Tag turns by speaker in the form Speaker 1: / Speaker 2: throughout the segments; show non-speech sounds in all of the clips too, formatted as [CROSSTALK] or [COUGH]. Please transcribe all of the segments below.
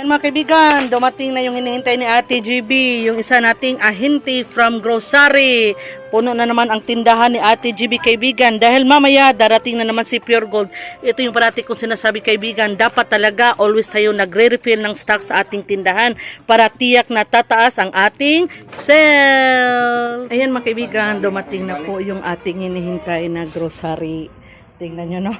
Speaker 1: Yan mga kaibigan, dumating na yung hinihintay ni Ate GB, yung isa nating ahinti from grocery. Puno na naman ang tindahan ni Ate GB kaibigan dahil mamaya darating na naman si Pure Gold. Ito yung parati kong sinasabi kaibigan, dapat talaga always tayo nagre-refill ng stock sa ating tindahan para tiyak na tataas ang ating sales. Ayan mga kaibigan, dumating na po yung ating hinihintay na grocery. Tingnan nyo, no?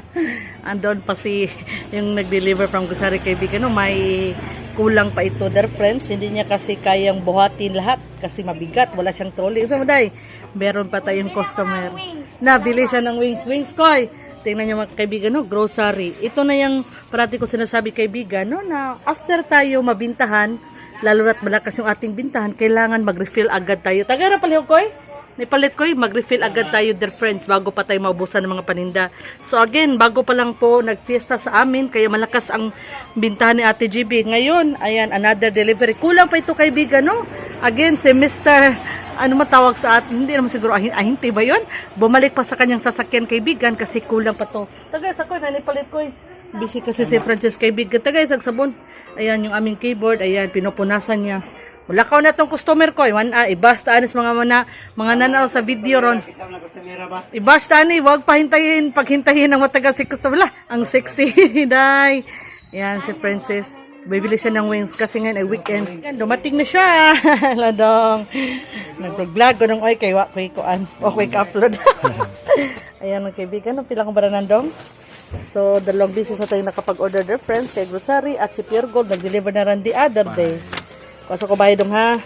Speaker 1: [LAUGHS] Andon pa si yung nag-deliver from Gusari kaibigan, no? May kulang pa ito, their friends. Hindi niya kasi kayang buhatin lahat kasi mabigat. Wala siyang trolley. So, maday, meron pa tayong customer. Nabili siya ng wings. Wings, koy! Tingnan niyo mga kaibigan, no? Grocery. Ito na yung parati ko sinasabi kaibigan, no? Na after tayo mabintahan, lalo na't malakas yung ating bintahan, kailangan mag-refill agad tayo. Tagara pala koy? May palit ko mag-refill agad tayo dear friends bago pa tayo maubusan ng mga paninda. So again, bago pa lang po nagfiesta sa amin, kaya malakas ang bintahan ni Ate GB. Ngayon, ayan, another delivery. Kulang pa ito kaibigan, no? Again, si Mr. Ano matawag sa atin? Hindi naman siguro ahin, ahinti ba yun? Bumalik pa sa kanyang sasakyan kaibigan kasi kulang pa to. Tagay, sa ko, nanipalit ko eh. Busy kasi si Francis kaibigan. Tagay, sa sabon. Ayan, yung aming keyboard. Ayan, pinupunasan niya. Wala ka na tong customer ko. Iwan, ah, ibasta anis mga mana, mga nanalo sa video ron. Ibasta ni, wag pahintayin, paghintayin ng matagal si customer. Wala, ang sexy, [LAUGHS] day. Yan, si Princess. Bibili siya ng wings kasi ngayon ay weekend. Yan, dumating na siya. [LAUGHS] Ladong. Nag-vlog ko ng oy kay wa kay kuan. O kay ka-upload. [LAUGHS] Ayan mga kaibigan, ang pilang baranandong. So, dalawang beses na tayo nakapag-order their friends kay grocery at si Pure Gold nag-deliver na rin the other day. Kaso ko bayad dong ha.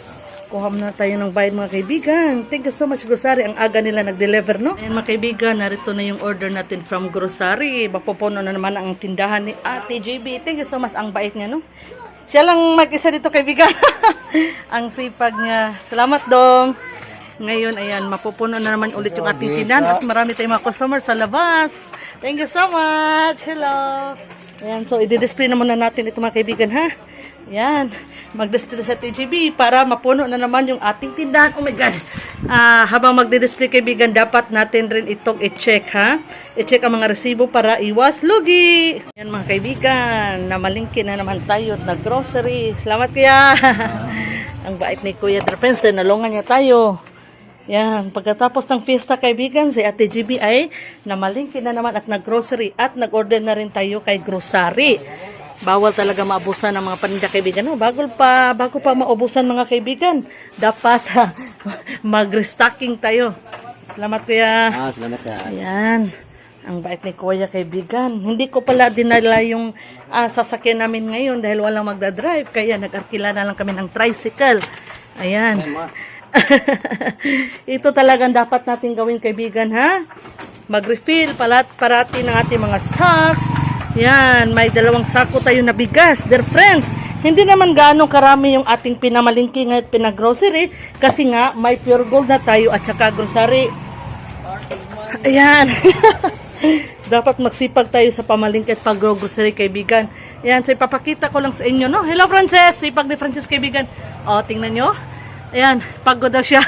Speaker 1: Kuha muna tayo ng bayad mga kaibigan. Thank you so much grocery. Ang aga nila nag-deliver no. Ayan mga kaibigan, narito na yung order natin from grocery. Mapupuno na naman ang tindahan ni Ate JB. Thank you so much. Ang bait niya no. Siya lang mag-isa dito kaibigan. [LAUGHS] ang sipag niya. Salamat dong. Ngayon, ayan, mapupuno na naman ulit yung ating tindahan at marami tayong mga customers sa labas. Thank you so much. Hello. Ayan, so i-display na muna natin ito mga kaibigan ha. Ayan, mag-display sa TGB para mapuno na naman yung ating tindahan. Oh my God. Ah, habang magdi-display kaibigan, dapat natin rin itong i-check ha. I-check ang mga resibo para iwas lugi. Ayan mga kaibigan, namalingki na naman tayo at nag-grocery. Salamat kuya. [LAUGHS] ang bait ni Kuya Drapens, nalungan niya tayo. Yan, pagkatapos ng fiesta kaibigan, si Ate GB ay namalingki na naman at nag-grocery at nag-order na rin tayo kay grocery. Bawal talaga maabusan ng mga paninda kaibigan. No? Bago pa, bago pa maubusan mga kaibigan, dapat ha, [LAUGHS] mag-restocking tayo. Salamat kuya.
Speaker 2: Ah, salamat sa
Speaker 1: Ayan. Ang bait ni Kuya kaibigan. Hindi ko pala dinala yung ah, sasakyan namin ngayon dahil walang magdadrive. Kaya nag-arkila na lang kami ng tricycle. Ayan. [LAUGHS] Ito talagang dapat natin gawin kaibigan ha. Mag-refill palat parati ng ating mga stocks. Yan, may dalawang sako tayo na bigas. Dear friends, hindi naman gaano karami yung ating pinamalingki at pinagrocery kasi nga may pure gold na tayo at saka grocery. Ayan. [LAUGHS] Dapat magsipag tayo sa pamalingki at pag-grocery kaibigan. Ayan, so ipapakita ko lang sa inyo, no? Hello, Frances! Sipag ni Frances kaibigan. O, tingnan nyo. Ayan, pagod daw siya.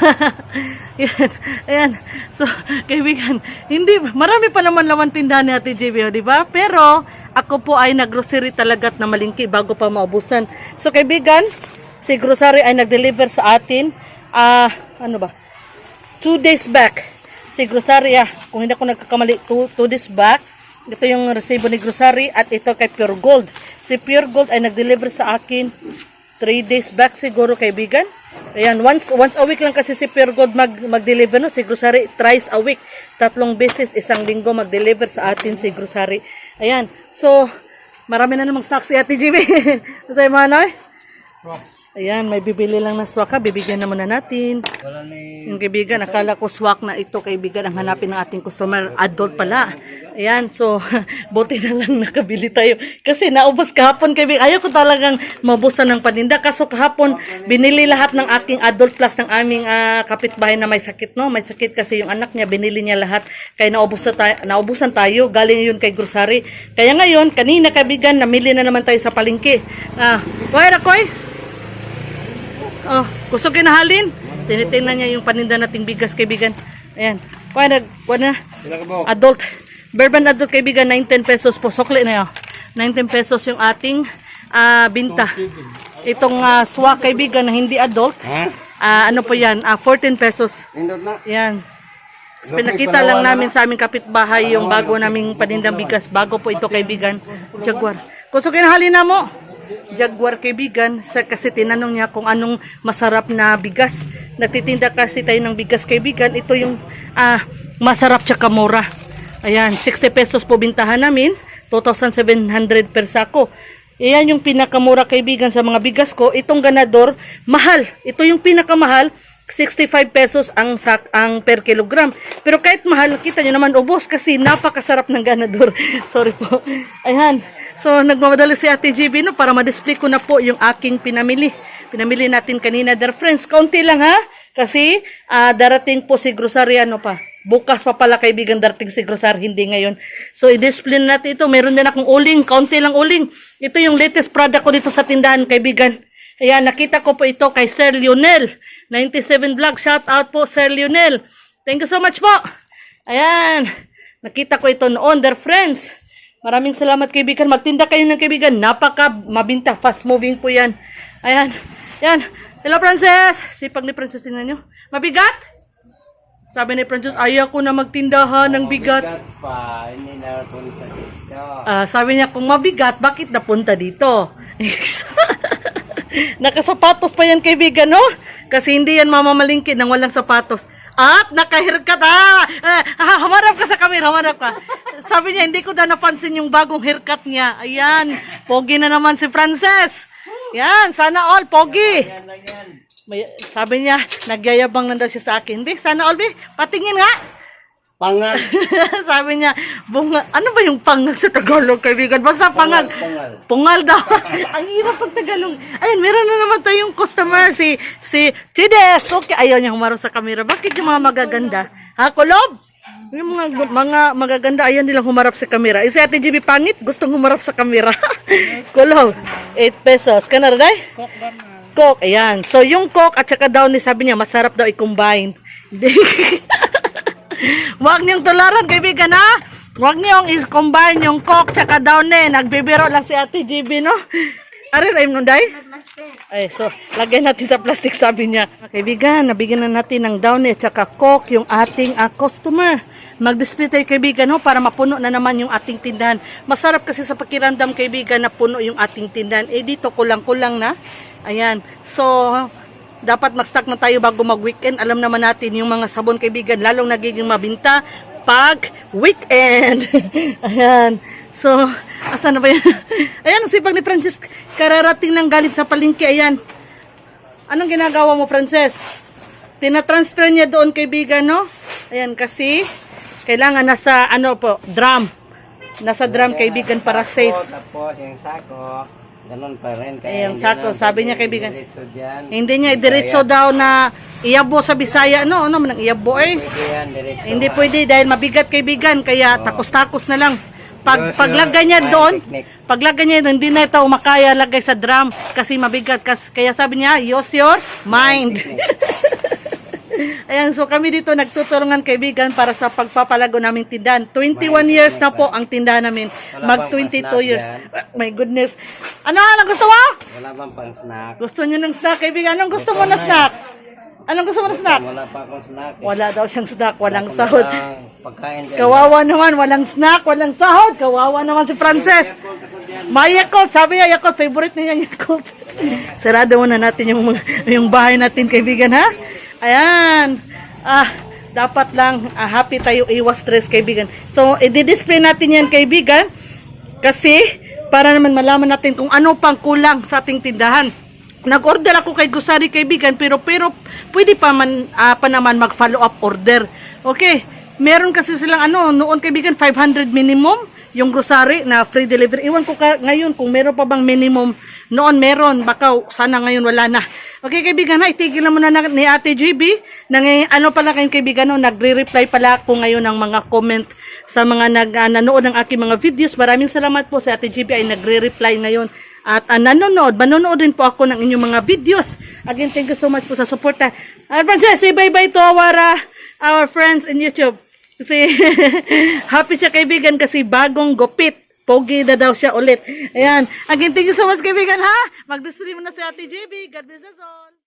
Speaker 1: [LAUGHS] ayan, ayan. So, kaibigan, hindi, marami pa naman laman tindahan ni Ate JB, di ba? Pero, ako po ay nag-grocery talaga at namalingki bago pa maubusan. So, kaibigan, si grocery ay nag-deliver sa atin, ah, ano ba? two days back si Grocery ah, kung hindi ako nagkakamali two, two days back ito yung resibo ni Grocery at ito kay Pure Gold si Pure Gold ay nag-deliver sa akin 3 days back siguro kaibigan ayan once once a week lang kasi si Pure Gold mag, mag-deliver no si Grocery thrice a week tatlong beses isang linggo mag-deliver sa atin si Grocery ayan so marami na namang stock si Ate Jimmy [LAUGHS] sa mga? Ayan, may bibili lang na swak ha. Bibigyan na muna natin.
Speaker 2: Wala ni
Speaker 1: Yung kaibigan, akala ko swak na ito kaibigan ang hanapin ng ating customer. Adult pala. Ayan, so [LAUGHS] buti na lang nakabili tayo. Kasi naubos kahapon kaibigan. Ayaw ko talagang mabusan ng paninda. Kaso kahapon, binili lahat ng aking adult plus ng aming ah, kapitbahay na may sakit. no May sakit kasi yung anak niya, binili niya lahat. Kaya naubusan tayo, naubusan tayo. Galing yun kay grocery. Kaya ngayon, kanina kaibigan, namili na naman tayo sa palengke. Ah, Koy, Rakoy? Oh, gusto kinahalin? Tinitingnan niya yung paninda nating bigas kaibigan. Ayan. Kuha na, kuha na. Adult. Bourbon adult kaibigan, 19 pesos po. Sokli na yun. 19 pesos yung ating ah, binta. Itong ah, swak kaibigan na hindi adult. Ah, ano po yan? Ah, 14 pesos. Yan. Pinakita lang namin sa aming kapitbahay yung bago naming panindang bigas. Bago po ito kaibigan. Jaguar. Kung kinahali na mo, Jaguar kaibigan. Sa, kasi tinanong niya kung anong masarap na bigas. Nagtitinda kasi tayo ng bigas kaibigan. Ito yung ah, masarap tsaka mura. Ayan, 60 pesos po bintahan namin. 2,700 per sako. Iyan yung pinakamura kaibigan sa mga bigas ko. Itong ganador, mahal. Ito yung pinakamahal. 65 pesos ang sak ang per kilogram. Pero kahit mahal, kita nyo naman ubos kasi napakasarap ng ganador. [LAUGHS] Sorry po. Ayan. So, nagmamadali si Ate GB no, para ma-display ko na po yung aking pinamili. Pinamili natin kanina, dear friends. Kaunti lang ha. Kasi ah, darating po si Grosariano pa. Bukas pa pala kaibigan darating si Grosar, hindi ngayon. So, i-display natin ito. Meron din akong uling, kaunti lang uling. Ito yung latest product ko dito sa tindahan, kaibigan. Ayan, nakita ko po ito kay Sir Lionel. 97 Vlog, shout out po Sir Lionel. Thank you so much po. Ayan, nakita ko ito noon, dear friends. Maraming salamat kaibigan. Magtinda kayo ng kaibigan. Napaka mabinta, fast moving po yan. Ayan, ayan. Hello Princess. Sipag ni Princess, tingnan nyo. Mabigat? Sabi ni Princess, ayaw ko na magtindahan ng bigat.
Speaker 2: Bigat pa. Hindi na punta dito.
Speaker 1: Ah, sabi niya, kung mabigat, bakit napunta dito? [LAUGHS] Nakasapatos pa yan kaibigan, no? Kasi hindi yan mamamalingkid ng walang sapatos. At naka-haircut ah! Eh, ah, Hamarap ka sa camera, hamarap ka. Sabi niya, hindi ko na napansin yung bagong haircut niya. Ayan, pogi na naman si Frances. Yan, sana all, pogi. May, sabi niya, nagyayabang na daw siya sa akin. Be, sana all, be, patingin nga.
Speaker 2: Pangal. [LAUGHS]
Speaker 1: Sabi niya, bunga, ano ba yung pangag sa Tagalog, kaibigan? Basta pangag.
Speaker 2: Pangal.
Speaker 1: Pungal daw. [LAUGHS] Ang hirap pag Tagalog. Ayun, meron na naman tayong customer, si, si Chides. Okay, ayaw niya humarap sa camera. Bakit yung mga magaganda? Ha, Kulob? Yung mga, mga magaganda, ayaw nilang humarap sa camera. Eh, si Ate GB pangit, gustong humarap sa camera. [LAUGHS] Kulob, 8 pesos. Kanara, day? Coke, ayan. So, yung Coke at saka daw ni sabi niya, masarap daw i-combine. [LAUGHS] Huwag niyong tularan, kaibigan, ha? Huwag niyong i-combine yung Coke tsaka daw ni. Nagbibiro lang si Ate GB, no? Ari, Raim nung day? Ay, so, lagyan natin sa plastic, sabi niya. Kaibigan, nabigyan na natin ng downy at saka Coke yung ating ah, customer. Mag-display tayo, kaibigan, no? Para mapuno na naman yung ating tindahan. Masarap kasi sa pakiramdam, kaibigan, na puno yung ating tindahan. Eh, dito, kulang-kulang na. Ayan. So, dapat mag-stock na tayo bago mag-weekend. Alam naman natin yung mga sabon kaibigan, lalong nagiging mabinta pag weekend. [LAUGHS] Ayan. So, asan na ba yan? [LAUGHS] Ayan, sipag ni Francis. Kararating ng galit sa palengke. Ayan. Anong ginagawa mo, Frances? Tinatransfer niya doon kaibigan, no? Ayan, kasi kailangan nasa, ano po, drum. Nasa drum, kaibigan, para safe.
Speaker 2: Tapos yung sako. Ganun pa rin.
Speaker 1: Yung
Speaker 2: hindi
Speaker 1: sako, sabi niya,
Speaker 2: diretso dyan.
Speaker 1: Hindi niya diretso daw na iyabo sa Bisaya. No, ano man ang iyabo eh.
Speaker 2: Pwede yan, diretso.
Speaker 1: Hindi pwede dahil mabigat kaibigan kaya takos-takos na lang. Pag paglagay niya doon, paglagay niya doon, hindi na ito makaya lagay sa drum kasi mabigat. Kas, kaya sabi niya, use your mind. [LAUGHS] Ayan, so kami dito nagtutulungan kaibigan para sa pagpapalago naming tindahan. 21 years na po ang tindahan namin. Mag
Speaker 2: Wala bang
Speaker 1: 22
Speaker 2: pa-snack
Speaker 1: years. Ah, My goodness. Ano, anong gusto mo?
Speaker 2: Wala bang pang snack?
Speaker 1: Gusto niyo ng snack, kaibigan? Anong gusto mo na snack? Anong gusto mo na snack?
Speaker 2: Wala pa akong snack.
Speaker 1: Wala daw siyang snack, walang sahod.
Speaker 2: Walang Pagkain dyan.
Speaker 1: Kawawa naman, walang snack, walang sahod. Kawawa naman si Frances. May Yakult, sabi niya Yakult, favorite niya yung Yakult. Sarado muna natin yung, yung bahay natin, kaibigan, ha? Ayan. Ah, dapat lang ah, happy tayo, iwas stress, kaibigan. So, i-display natin yan, kaibigan. Kasi, para naman malaman natin kung ano pang kulang sa ating tindahan. Nag-order ako kay Gusari kaibigan pero pero pwede pa man ah, pa naman mag-follow up order. Okay. Meron kasi silang ano noon kaibigan 500 minimum yung grocery na free delivery. Iwan ko ka, ngayon kung meron pa bang minimum. Noon meron, baka sana ngayon wala na. Okay kaibigan ha, itigil na muna na, ni Ate GB. Nang, ano pala kayong kaibigan, no, nagre-reply pala ako ngayon ng mga comment sa mga nag, ah, nanood ng aking mga videos. Maraming salamat po sa Ate GB ay nagre-reply ngayon. At uh, nanonood, manonood din po ako ng inyong mga videos. Again, thank you so much po sa suporta. Uh, Frances, say bye-bye to our, uh, our friends in YouTube. Kasi [LAUGHS] happy siya kaibigan kasi bagong gupit. pogi na daw siya ulit. Ayan. Again, thank you so much kaibigan ha. Mag-display mo na si Ate JB. God bless us all.